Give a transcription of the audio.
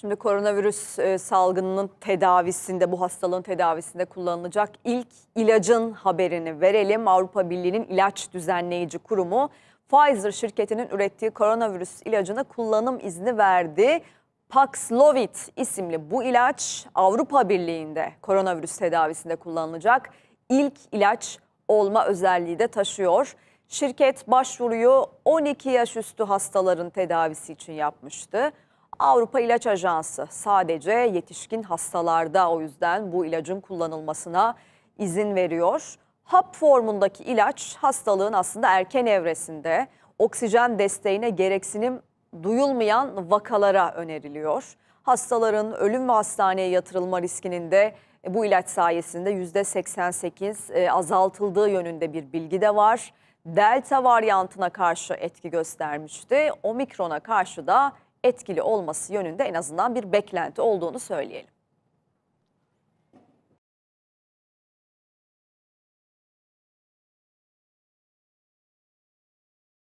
Şimdi koronavirüs e, salgınının tedavisinde, bu hastalığın tedavisinde kullanılacak ilk ilacın haberini verelim. Avrupa Birliği'nin ilaç düzenleyici kurumu Pfizer şirketinin ürettiği koronavirüs ilacına kullanım izni verdi. Paxlovid isimli bu ilaç Avrupa Birliği'nde koronavirüs tedavisinde kullanılacak ilk ilaç olma özelliği de taşıyor. Şirket başvuruyu 12 yaş üstü hastaların tedavisi için yapmıştı. Avrupa İlaç Ajansı sadece yetişkin hastalarda o yüzden bu ilacın kullanılmasına izin veriyor. Hap formundaki ilaç hastalığın aslında erken evresinde oksijen desteğine gereksinim duyulmayan vakalara öneriliyor. Hastaların ölüm ve hastaneye yatırılma riskinin de e, bu ilaç sayesinde %88 e, azaltıldığı yönünde bir bilgi de var. Delta varyantına karşı etki göstermişti. Omikrona karşı da etkili olması yönünde en azından bir beklenti olduğunu söyleyelim.